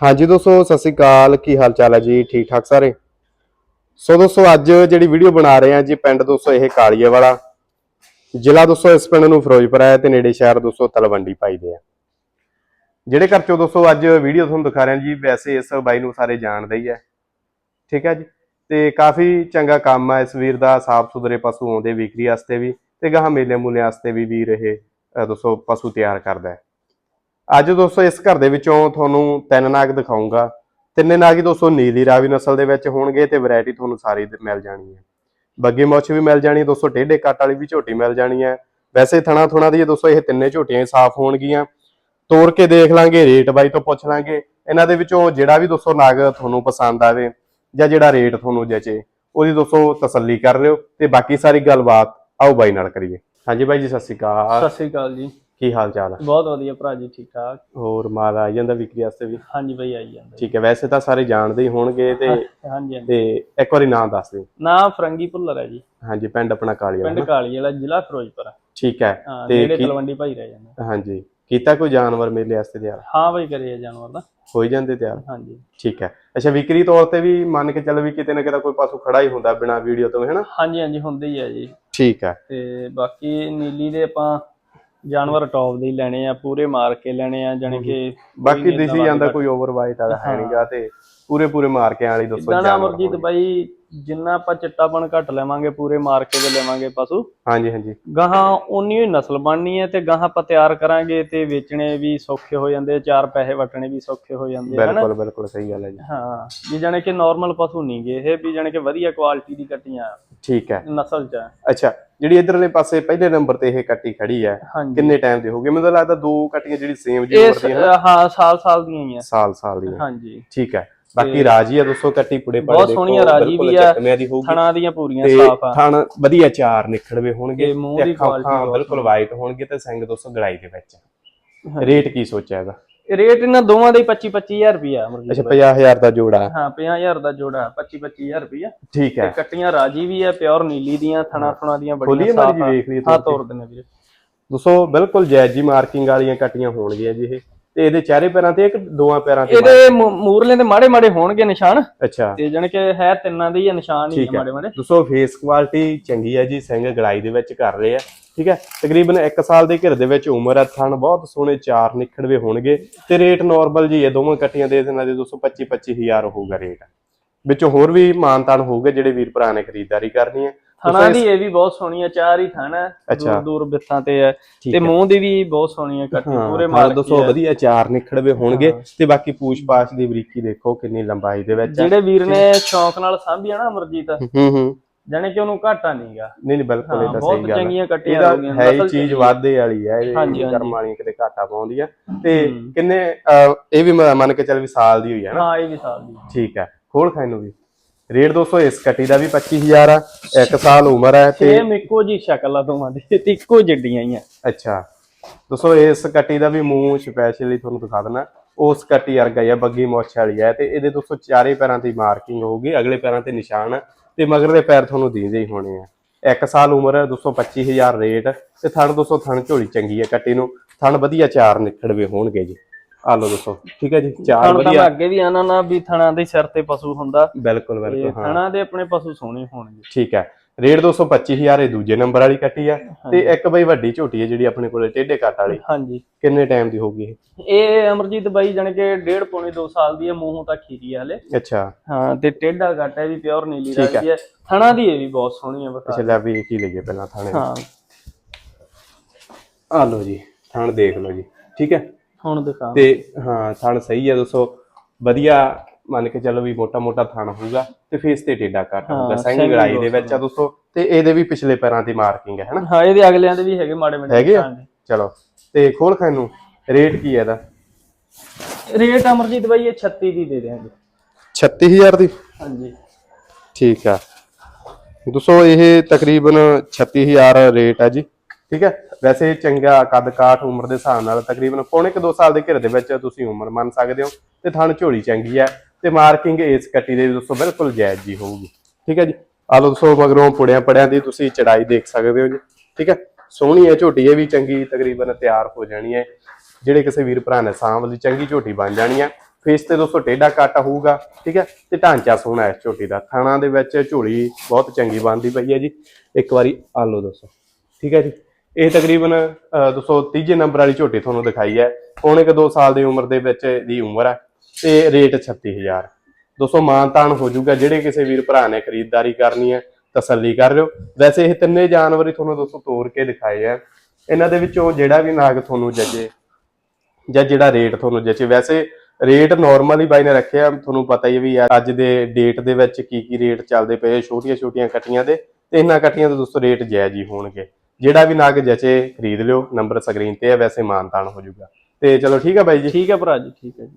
ਹਾਂਜੀ ਦੋਸਤੋ ਸਤਿ ਸ੍ਰੀ ਅਕਾਲ। ਕੀ ਹਾਲ ਚਾਲ ਹੈ ਜੀ? ਠੀਕ ਠਾਕ ਸਾਰੇ? ਸੋ ਦੋਸਤੋ ਅੱਜ ਜਿਹੜੀ ਵੀਡੀਓ ਬਣਾ ਰਹੇ ਆ ਜੀ ਪਿੰਡ ਦੋਸਤੋ ਇਹ ਕਾਲੀਏ ਵਾਲਾ। ਜ਼ਿਲ੍ਹਾ ਦੋਸਤੋ ਇਸ ਪਿੰਡ ਨੂੰ ਫਿਰੋਜ਼ਪੁਰ ਹੈ ਤੇ ਨੇੜੇ ਸ਼ਹਿਰ ਦੋਸਤੋ ਤਲਵੰਡੀ ਪਾਈ ਦੇ ਆ। ਜਿਹੜੇ ਘਰ ਚੋਂ ਦੋਸਤੋ ਅੱਜ ਵੀਡੀਓ ਤੁਹਾਨੂੰ ਦਿਖਾ ਰਹੇ ਹਾਂ ਜੀ ਵੈਸੇ ਇਸ ਬਾਈ ਨੂੰ ਸਾਰੇ ਜਾਣਦੇ ਹੀ ਹੈ ਠੀਕ ਹੈ ਜੀ? ਤੇ ਕਾਫੀ ਚੰਗਾ ਕੰਮ ਆ ਇਸ ਵੀਰ ਦਾ ਸਾਫ਼ ਸੁਥਰੇ ਪਸ਼ੂ ਆਉਂਦੇ ਵਿਕਰੀ ਵਾਸਤੇ ਵੀ ਤੇ ਗਾਹ ਮੇਲੇ ਮੂਲੇ ਵਾਸਤੇ ਵੀ ਵੀਰ ਇਹ ਅ, ਦੋਸਤੋ ਪਸ਼ੂ ਤਿਆਰ ਕਰਦਾ ਹੈ। ਅੱਜ ਦੋਸਤੋ ਇਸ ਘਰ ਦੇ ਵਿੱਚੋਂ ਤੁਹਾਨੂੰ ਤਿੰਨ ਨਾਗ ਦਿਖਾਉਂਗਾ ਤਿੰਨੇ ਨਾਗ ਹੀ ਦੋਸਤੋ ਨੀਲੀ ਰਾਵੀ ਨਸਲ ਦੇ ਵਿੱਚ ਹੋਣਗੇ ਤੇ ਵੈਰਾਈਟੀ ਤੁਹਾਨੂੰ ਸਾਰੀ ਮਿਲ ਜਾਣੀ ਹੈ। ਬੱਗੀ ਮੁੱਛ ਵੀ ਮਿਲ ਜਾਣੀ ਹੈ ਦੋਸਤੋ, ਟੇਢੇ ਕੱਟ ਵਾਲੀ ਵੀ ਝੋਟੀ ਮਿਲ ਜਾਣੀ ਹੈ। ਵੈਸੇ ਥਣਾ ਥੁਣਾ ਦੀ ਦੋਸਤੋ ਇਹ ਤਿੰਨੇ ਝੋਟੀਆਂ ਸਾਫ਼ ਹੋਣਗੀਆਂ। ਤੋੜ ਕੇ ਦੇਖ ਲਾਂਗੇ, ਰੇਟ ਬਾਈ ਤੋਂ ਪੁੱਛ ਲਾਂਗੇ। ਇਹਨਾਂ ਦੇ ਵਿੱਚੋਂ ਜਿਹੜਾ ਵੀ ਦੋਸਤੋ ਨਾਗ ਤੁਹਾਨੂੰ ਪਸੰਦ ਆਵੇ ਜਾਂ ਜਿਹੜਾ ਰੇਟ ਤੁਹਾਨੂੰ ਜਚੇ, ਉਹਦੀ ਦੋਸਤੋ ਤਸੱਲੀ ਕਰ ਲਿਓ ਤੇ ਬਾਕੀ ਸਾਰੀ ਗੱਲਬਾਤ ਆਓ ਬਾਈ ਨਾਲ ਕਰੀਏ। ਹਾਂਜੀ ਬਾਈ ਜੀ, ਸਤਿ ਸ਼੍ਰੀ ਅਕਾਲ। ਸਤਿ ਸ੍ਰੀ ਅਕਾਲ ਜੀ। ਕੀ ਹਾਲ ਚਾਲ ਹੈ ਬਹੁਤ ਵਧੀਆ ਭਰਾ ਜੀ ਠੀਕ ਠਾਕ। ਹੋਰ ਮਾਲ ਆ ਜਾਂਦਾ ਵਿਕਰੀ ਵਾਸਤੇ ਵੀ? ਹਾਂਜੀ ਬਈ ਆਈ ਜਾਂਦਾ। ਠੀਕ ਹੈ ਵੈਸੇ ਤਾਂ ਸਾਰੇ ਜਾਣਦੇ ਹੀ ਹੋਣਗੇ ਤੇ ਹਾਂਜੀ ਤੇ ਇੱਕ ਵਾਰੀ ਨਾਮ ਦੱਸ ਦਿਓ। ਨਾਮ ਫਰੰਗੀ ਭੁੱਲਰ ਹੈ ਜੀ। ਹਾਂਜੀ ਪਿੰਡ ਆਪਣਾ ਕਾਲੀ ਪਿੰਡ ਕਾਲੀ ਵਾਲਾ ਜ਼ਿਲ੍ਹਾ ਫਿਰੋਜ਼ਪੁਰ ਠੀਕ ਹੈ ਤੇ ਜਿਹੜੇ ਤਲਵੰਡੀ ਭਾਈ ਰਹਿ ਜਾਂਦੇ। ਹਾਂਜੀ ਕੀਤਾ ਕੋਈ ਜਾਨਵਰ ਮੇਲੇ ਵਾਸਤੇ ਤਿਆਰ? ਹਾਂ ਬਈ ਕਰੇ ਆ ਜਾਨਵਰ ਦਾ। ਹੋ ਹੀ ਜਾਂਦੇ ਤਿਆਰ? ਹਾਂਜੀ। ਠੀਕ ਹੈ ਅੱਛਾ ਵਿਕਰੀ ਤੌਰ ਤੇ ਵੀ ਮੰਨ ਕੇ ਚੱਲ ਵੀ ਕਿਤੇ ਨਾ ਕਿਤੇ ਕੋਈ ਪਾਸੋਂ ਖੜਾ ਹੀ ਹੁੰਦਾ ਬਿਨਾ ਵੀਡੀਓ ਤੋਂ ਹੈਨਾ ਹਾਂਜੀ ਹਾਂਜੀ ਹੁੰਦੇ ਹੀ ਆ ਜੀ। ਠੀਕ ਹੈ। ਤੇ ਬਾਕੀ ਨੀਲੀ ਦੇ ਆਪਾਂ ਜਾਨਵਰ ਟੌਪ ਦੇ ਹੀ ਲੈਣੇ ਆ ਪੂਰੇ ਮਾਰ ਕੇ ਲੈਣੇ ਆ ਜਾਣੀ ਕਿ ਬਾਕੀ ਦਿਸੀ ਜਾਂਦਾ ਕੋਈ ਓਵਰ ਵਾਈਟ ਵਾਲਾ ਹੈ ਨਹੀਂਗਾ ਤੇ ਪੂਰੇ ਪੂਰੇ ਮਾਰ ਕੇ ਵਾਲੀ ਦੱਸੋ ਜਾਨਵਰ ਅਮਰਜੀਤ ਹੋਣਗੇ। ਬਾਈ ਜਿੰਨਾ ਆਪਾਂ ਚਿੱਟਾਪਣ ਘੱਟ ਲੈਵਾਂਗੇ ਪੂਰੇ ਮਾਰ ਕੇ ਦੇ ਲੈਵਾਂਗੇ ਪਸ਼ੂ। ਹਾਂਜੀ ਹਾਂਜੀ। ਗਾਹਾਂ ਉਨੀ ਹੀ ਨਸਲ ਬਣਨੀ ਹੈ ਤੇ ਗਾਹਾਂ ਆਪਾਂ ਤਿਆਰ ਕਰਾਂਗੇ ਤੇ ਵੇਚਣੇ ਵੀ ਸੌਖੇ ਹੋ ਜਾਂਦੇ ਚਾਰ ਪੈਸੇ ਵਟਣੇ ਵੀ ਸੌਖੇ ਹੋ ਜਾਂਦੇ ਹਨਾ? ਬਿਲਕੁਲ ਬਿਲਕੁਲ ਸਹੀ ਗੱਲ ਹੈ ਜੀ। ਹਾਂ ਵੀ ਜਾਣੇ ਕਿ ਨਾਰਮਲ ਪਸ਼ੂ ਨਹੀਂ ਗੇ ਇਹ ਵੀ ਜਾਣੇ ਕਿ ਵਧੀਆ ਕੁਆਲਿਟੀ ਦੀ ਕੱਟੀਆਂ ਠੀਕ ਹੈ। ਨਸਲ ਚ। ਅੱਛਾ ਜਿਹੜੀ ਇਧਰਲੇ ਪਾਸੇ ਪਹਿਲੇ ਨੰਬਰ ਤੇ ਇਹ ਕੱਟੀ ਖੜੀ ਹੈ ਕਿੰਨੇ ਟਾਈਮ ਦੀ ਹੋ ਮੈਨੂੰ ਲੱਗਦਾ ਦੋ ਕੱਟੀਆਂ ਜਿਹੜੀ ਸੇਮ ਜੀ ਉਮਰ ਦੀਆਂ? ਹਾਂ ਸਾਲ ਸਾਲ ਦੀਆਂ ਹੀ ਆ ਸਾਲ ਸਾਲ ਦੀਆਂ। ਹਾਂਜੀ। ਠੀਕ ਹੈ। ਬਾਕੀ ਰਾਜੀ ਆ ਦੋਸਤੋ ਕੱਟੀ ਪੁੜੇ ਪੜੇ ਬਹੁਤ ਸੋਹਣੀਆਂ ਰਾਜੀ ਵੀ ਆ। ਥਣਾ ਦੀਆਂ ਪੂਰੀਆਂ ਤੇ ਸਾਫ਼ ਆ। ਥਣ ਵਧੀਆ ਚਾਰ ਨਿਖੜਵੇ ਹੋਣਗੇ ਤੇ ਤੇ ਅੱਖਾਂ ਬਿਲਕੁਲ ਵਾਈਟ ਹੋਣਗੇ ਤੇ ਸਿੰਘ ਦੋਸਤੋ ਗੜਾਈ ਦੇ ਵਿੱਚ। ਰੇਟ ਕੀ ਸੋਚਿਆ ਇਹਦਾ? ਰੇਟ ਇਹਨਾਂ ਦੋਵਾਂ ਦਾ ਹੀ 25 25000 ਰੁਪਿਆ ਅੱਛਾ ਅਮਰਜੀਤ 50000 ਦਾ ਜੋੜਾ। ਹਾਂ 50000 ਦਾ ਜੋੜਾ 25 25000 ਰੁਪਿਆ ਠੀਕ ਤੇ ਹੈ ਕੱਟੀਆਂ ਰਾਜੀ ਵੀ ਆ ਪਿਓਰ ਨੀਲੀ ਦੀਆਂ ਥਣਾ ਥਣਾ ਦੀਆਂ ਬੜੀਆਂ ਸਾਫ਼ ਆ। ਹਾਂ ਤੋੜ ਦਿੰਦੇ ਵੀਰੇ। ਦੋਸਤੋ ਬਿਲਕੁਲ ਜਾਇਜ਼ ਜੀ ਮਾਰਕਿੰਗ ਵਾਲੀਆਂ ਕੱਟੀਆਂ ਹੋਣਗੀਆਂ ਜੀ ਇਹ। ਤੇ ਇਹਦੇ ਚਾਰੇ ਪੈਰਾਂ ਤੇ ਇੱਕ ਦੋਆਂ ਪੈਰਾਂ ਤੇ ਇਹਦੇ ਮੂਰਲੇ ਦੇ ਮਾੜੇ ਮਾੜੇ ਹੋਣਗੇ ਨਿਸ਼ਾਨ। ਅੱਛਾ। ਤੇ ਜਾਣੀ ਕਿ ਹੈ ਤਿੰਨਾਂ ਦੇ ਹੀ ਨਿਸ਼ਾਨ ਹੀ ਹੈ। ਮਾੜੇ ਮਾੜੇ। ਦੋਸਤੋ ਫੇਸ ਕੁਆਲਿਟੀ ਚੰਗੀ ਹੈ ਜੀ ਸਿੰਘ ਗੜਾਈ ਦੇ ਵਿੱਚ ਕਰ ਰਹੇ ਆ। ਠੀਕ ਹੈ। ਤਕਰੀਬਨ 1 ਸਾਲ ਦੇ ਘਿਰ ਦੇ ਵਿੱਚ ਉਮਰ ਹੈ ਥਣ ਬਹੁਤ ਸੋਹਣੇ ਚਾਰ ਨਿਖੜਵੇ ਹੋਣਗੇ। ਤੇ ਰੇਟ ਨਾਰਮਲ ਜੀ ਇਹ ਦੋਵਾਂ ਕੱਟੀਆਂ ਦੇ ਦੇਣਾ ਦੇ 225 25000 ਹੋਊਗਾ ਰੇਟ ਵਿੱਚੋਂ ਹੋਰ ਵੀ ਮਾਨਤਾਨ ਹੋਊਗੇ ਜਿਹੜੇ ਵੀਰ ਭਰਾ ਨੇ ਖਰੀਦਦਾਰੀ ਕਰਨੀ ਹੈ। ਥਣਾ ਦੀ ਇਹ ਵੀ ਬਹੁਤ ਸੋਹਣੀ ਆ ਚਾਰ ਹੀ ਥਣ। ਦੂਰ ਦੂਰ ਬਿੱਥਾਂ ਤੇ ਠੀਕ ਤੇ। ਮੂੰਹ ਦੀ ਵੀ ਬਹੁਤ ਸੋਹਣੀ ਆ ਕੱਟੀ ਪੂਰੇ ਮਾਰ ਦੋਸਤੋ ਵਧੀਆ ਚਾਰ ਨਿਖੜਵੇ ਹੋਣਗੇ ਤੇ ਬਾਕੀ ਪੂਛ ਪਾਛ ਦੀ ਬਰੀਕੀ ਦੇਖੋ ਕਿੰਨੀ ਲੰਬਾਈ ਦੇ ਵਿੱਚ ਜਿਹੜੇ ਵੀਰ ਨੇ ਸ਼ੌਂਕ ਨਾਲ ਸਾਂਭਿਆ ਨਾ ਅਮਰਜੀਤ ਹੂੰ ਹੂੰ ਜਾਣੇ ਕਿ ਉਹਨੂੰ ਘਾਟਾ ਨਹੀਂਗਾ ਨਹੀਂ ਨਹੀਂ ਬਿਲਕੁਲ ਇਹ ਤਾਂ ਬਹੁਤ ਸਹੀ ਗੱਲ ਹੈ ਚੰਗੀਆਂ ਕੱਟੀਆਂ ਇਹਦਾ ਹੋ ਗਈਆਂ ਹੈ ਹੀ ਨਸਲ ਚੀਜ਼ ਆ। ਵਾਧੇ ਵਾਲੀ ਹੈ ਇਹ ਕਰਮ। ਵਾਲੀਆਂ ਕਿਤੇ ਘਾਟਾ ਪਾਉਂਦੀ ਆ। ਤੇ। ਕਿੰਨੇ ਇਹ ਵੀ ਮੰਨ ਕੇ ਚੱਲ ਵੀ ਸਾਲ ਦੀ ਹੋਈ ਹੈ ਨਾ। ਹਾਂ ਇਹ ਵੀ ਸਾਲ ਦੀ ਠੀਕ ਹੈ ਖੋਲ ਖਾਈ ਨੂੰ ਵੀ। ਰੇਟ ਦੋਸਤੋ ਇਸ ਕੱਟੀ ਦਾ ਵੀ 25000 ਆ 1 ਸਾਲ ਉਮਰ ਹੈ ਤੇ ਸੇਮ ਇੱਕੋ ਜੀ ਸ਼ਕਲ ਆ ਦੋਵਾਂ ਦੀ ਤੇ ਇੱਕੋ ਜਿੱਡੀਆਂ ਹੀ ਆ। ਅੱਛਾ। ਦੋਸਤੋ ਇਸ ਕੱਟੀ ਦਾ ਵੀ ਮੂੰਹ ਸਪੈਸ਼ਲੀ ਤੁਹਾਨੂੰ ਦਿਖਾ ਦਿੰਦਾ। ਉਸ ਕੱਟੀ ਵਰਗਾ ਹੀ ਆ ਬੱਗੀ ਮੋਛ ਵਾਲੀ ਹੈ ਤੇ ਇਹਦੇ ਦੋਸਤੋ ਚਾਰੇ ਪੈਰਾਂ ਤੇ ਮਾਰਕਿੰਗ ਹੋਊਗੀ ਅਗਲੇ ਪੈਰਾਂ ਤੇ ਨਿਸ਼ਾਨ ਆ ਤੇ ਮਗਰਲੇ ਪੈਰ ਤੁਹਾਨੂੰ ਦੀਂਦੇ ਹੀ ਹੋਣੇ ਆ। 1 ਸਾਲ ਉਮਰ ਹੈ 225000 ਰੇਟ ਤੇ ਥਣ ਦੋਸਤੋ ਥਣ ਝੋਲੀ ਚੰਗੀ ਹੈ ਕੱਟੀ ਨੂੰ। ਥਣ ਵਧੀਆ ਚਾਰ ਨਿਕੜਵੇ ਹੋਣਗੇ ਜੀ। ਆ ਲਓ ਦੋਸਤੋ ਠੀਕ ਹੈ ਜੀ ਚਾਰ ਥਣ ਤਾਂ ਮੈਂ ਵਧੀਆ ਅੱਗੇ ਵੀ ਆਣਾ ਨਾ ਵੀ ਥਣਾ ਦੇ ਸਿਰ ਤੇ ਪਸ਼ੂ ਹੁੰਦਾ। ਬਿਲਕੁਲ ਤੇ ਬਿਲਕੁਲ ਹਾਂ। ਥਣਾ ਦੇ ਆਪਣੇ ਪਸ਼ੂ ਸੋਹਣੇ ਹੋਣਗੇ। ਠੀਕ ਹੈ। ਰੇਟ 225000 ਇਹ ਦੂਜੇ ਨੰਬਰ ਵਾਲੀ ਕੱਟੀ ਆ। ਤੇ ਇੱਕ ਬਈ ਵੱਡੀ ਝੋਟੀ ਹੈ ਜਿਹੜੀ ਆਪਣੇ ਕੋਲੇ ਟੇਢੇ ਕੱਟ ਵਾਲੀ। ਹਾਂਜੀ। ਕਿੰਨੇ ਟਾਈਮ ਦੀ ਹੋਊਗੀ ਇਹ? ਇਹ ਅਮਰਜੀਤ ਬਾਈ ਜਾਣੀ ਕਿ ਡੇਢ ਪੌਣੇ 2 ਸਾਲ ਦੀ ਹੈ ਮੂੰਹੋਂ ਤਾਂ ਖੀਰੀ ਆ ਹਲੇ। ਅੱਛਾ। ਹਾਂ ਤੇ ਟੇਢਾ ਘੱਟ ਹੈ ਵੀ ਪਿਓਰ ਨੀਲੀ ਠੀਕ ਰੰਗ ਦੀ ਹੈ। ਥਣਾ ਦੀ ਇਹ ਵੀ ਬਹੁਤ ਸੋਹਣੀ ਹੈ ਬਕਾ ਅੱਛਾ ਲੈ ਵੀ ਕੀ ਲਈਏ ਪਹਿਲਾਂ ਥਾਣੇ ਹਾਂ। ਆ ਲਓ ਜੀ ਥਣ ਦੇਖ ਲਓ ਜੀ। ਠੀਕ ਹੈ। ਹੁਣ ਦਿਖਾ ਤੇ ਹਾਂ ਥਣ ਸਹੀ ਹੈ ਦੋਸਤੋ। ਵਧੀਆ ਮੰਨ ਕੇ ਚੱਲੋ ਵੀ ਮੋਟਾ ਮੋਟਾ ਥਣ ਹੋਊਗਾ ਤੇ ਫੇਸ ਤੇ ਟੇਡਾ ਕੱਟ ਹੋਊਗਾ ਹਾਂ, ਸਿੰਘ ਸਿੰਘ ਗੜਾਈ ਦੇ ਵਿੱਚ ਆ ਦੋਸਤੋ। ਤੇ ਇਹਦੇ ਵੀ ਪਿਛਲੇ ਪੈਰਾਂ ਦੀ ਮਾਰਕਿੰਗ ਹੈ ਹਨਾ ਹਾਂ ਇਹਦੇ ਅਗਲਿਆਂ ਦੇ ਵੀ ਹੈਗੇ ਮਾੜੇ ਮਾੜੇ ਹੈਗੇ ਆ? ਚਲੋ ਤੇ ਖੋਲ ਖਾਨ ਨੂੰ ਰੇਟ ਕੀ ਹੈ ਇਹਦਾ? ਰੇਟ ਅਮਰਜੀਤ ਬਾਈ ਇਹ 36 ਦੀ ਦੇ ਦਿਆਂਗੇ। 36000 ਦੀ? ਹਾਂਜੀ ਠੀਕ ਆ। ਦੋਸਤੋ ਇਹ ਤਕਰੀਬਨ 36000 ਰੇਟ ਹੈ ਜੀ। ਠੀਕ ਹੈ ਵੈਸੇ ਚੰਗਾ ਕੱਦ ਕਾਠ ਉਮਰ ਦੇ ਹਿਸਾਬ ਨਾਲ ਤਕਰੀਬਨ ਪੌਣੇ ਕੁ 2 ਸਾਲ ਦੇ ਘਿਰ ਦੇ ਵਿੱਚ ਤੁਸੀਂ ਉਮਰ ਮੰਨ ਸਕਦੇ ਹੋ ਤੇ ਥਣ ਝੋਲੀ ਚੰਗੀ ਹੈ ਤੇ ਮਾਰਕਿੰਗ ਇਸ ਕੱਟੀ ਦੇ ਦੋਸਤੋ ਬਿਲਕੁਲ ਜਾਇਜ਼ ਜੀ ਹੋਊਗੀ। ਠੀਕ ਹੈ ਜੀ? ਆ ਲਓ ਦੋਸਤੋ ਮਗਰੋਂ ਪੁੜਿਆਂ ਪੜਿਆਂ ਦੀ ਤੁਸੀਂ ਚੜਾਈ ਦੇਖ ਸਕਦੇ ਹੋ ਜੀ। ਠੀਕ ਹੈ? ਸੋਹਣੀ ਹੈ ਝੋਟੀ ਇਹ ਵੀ ਚੰਗੀ ਤਕਰੀਬਨ ਤਿਆਰ ਹੋ ਜਾਣੀ ਹੈ। ਜਿਹੜੇ ਕਿਸੇ ਵੀਰ ਭਰਾ ਨੇ ਸਾਂਭ ਲਈ ਚੰਗੀ ਝੋਟੀ ਬਣ ਜਾਣੀ ਹੈ। ਫੇਸ ਤੇ ਦੋਸਤੋ ਟੇਢਾ ਕੱਟ ਹੋਊਗਾ। ਠੀਕ ਹੈ? ਤੇ ਢਾਂਚਾ ਸੋਹਣਾ ਹੈ ਇਸ ਝੋਟੀ ਦਾ। ਥਾਣਾ ਦੇ ਵਿੱਚ ਝੋਲੀ ਬਹੁਤ ਚੰਗੀ ਬਣਦੀ ਪਈ ਹੈ ਜੀ। ਇੱਕ ਵਾਰੀ ਆ ਲਓ ਦੋਸਤੋ ਠੀਕ ਹੈ ਜੀ? ਇਹ ਤਕਰੀਬਨ ਅਹ, ਦੋਸਤੋ ਤੀਜੇ ਨੰਬਰ ਵਾਲੀ ਝੋਟੀ ਤੁਹਾਨੂੰ ਦਿਖਾਈ ਹੈ। ਹੁਣ ਇੱਕ 2 ਸਾਲ ਦੀ ਉਮਰ ਦੇ ਵਿੱਚ ਦੀ ਉਮਰ ਹੈ ਤੇ ਰੇਟ 36000 ਦੋਸਤੋ ਮਾਨਤਾਨ ਹੋ ਜਾਊਗਾ ਜਿਹੜੇ ਕਿਸੇ ਵੀਰ ਭਰਾ ਨੇ ਖਰੀਦਦਾਰੀ ਕਰਨੀ ਹੈ ਤਸੱਲੀ ਕਰ ਲਿਓ। ਵੈਸੇ ਇਹ ਤਿੰਨੇ ਜਾਨਵਰ ਹੀ ਤੁਹਾਨੂੰ ਦੋਸਤੋ ਤੋੜ ਕੇ ਦਿਖਾਏ ਆ ਇਹਨਾਂ ਦੇ ਵਿੱਚੋਂ ਜਿਹੜਾ ਵੀ ਨਾਗ ਤੁਹਾਨੂੰ ਜੱਜੇ ਜਾਂ ਜਿਹੜਾ ਰੇਟ ਤੁਹਾਨੂੰ ਜੱਜੇ ਵੈਸੇ ਰੇਟ ਨਾਰਮਲ ਹੀ ਬਾਈ ਨੇ ਰੱਖਿਆ ਤੁਹਾਨੂੰ ਪਤਾ ਹੀ ਵੀ ਯਾਰ ਅੱਜ ਦੇ ਡੇਟ ਦੇ ਵਿੱਚ ਕੀ ਕੀ ਰੇਟ ਚੱਲਦੇ ਪਏ ਛੋਟੀਆਂ ਛੋਟੀਆਂ ਕੱਟੀਆਂ ਦੇ ਤੇ ਇਹਨਾਂ ਕੱਟੀਆਂ ਦੇ ਦੋਸਤੋ ਰੇਟ ਜਾਇਜ਼ ਹੀ ਹੋਣਗੇ। ਜਿਹੜਾ ਵੀ ਨਾਗ ਜਚੇ, ਖਰੀਦ ਲਿਓ ਨੰਬਰ ਸਕਰੀਨ ਤੇ ਹੈ ਵੈਸੇ ਮਾਨਤਾਨ ਹੋ ਜਾਊਗਾ। ਤੇ ਚਲੋ ਠੀਕ ਹੈ ਬਾਈ ਜੀ। ਠੀਕ ਹੈ ਭਰਾ ਜੀ, ਠੀਕ ਹੈ ਜੀ।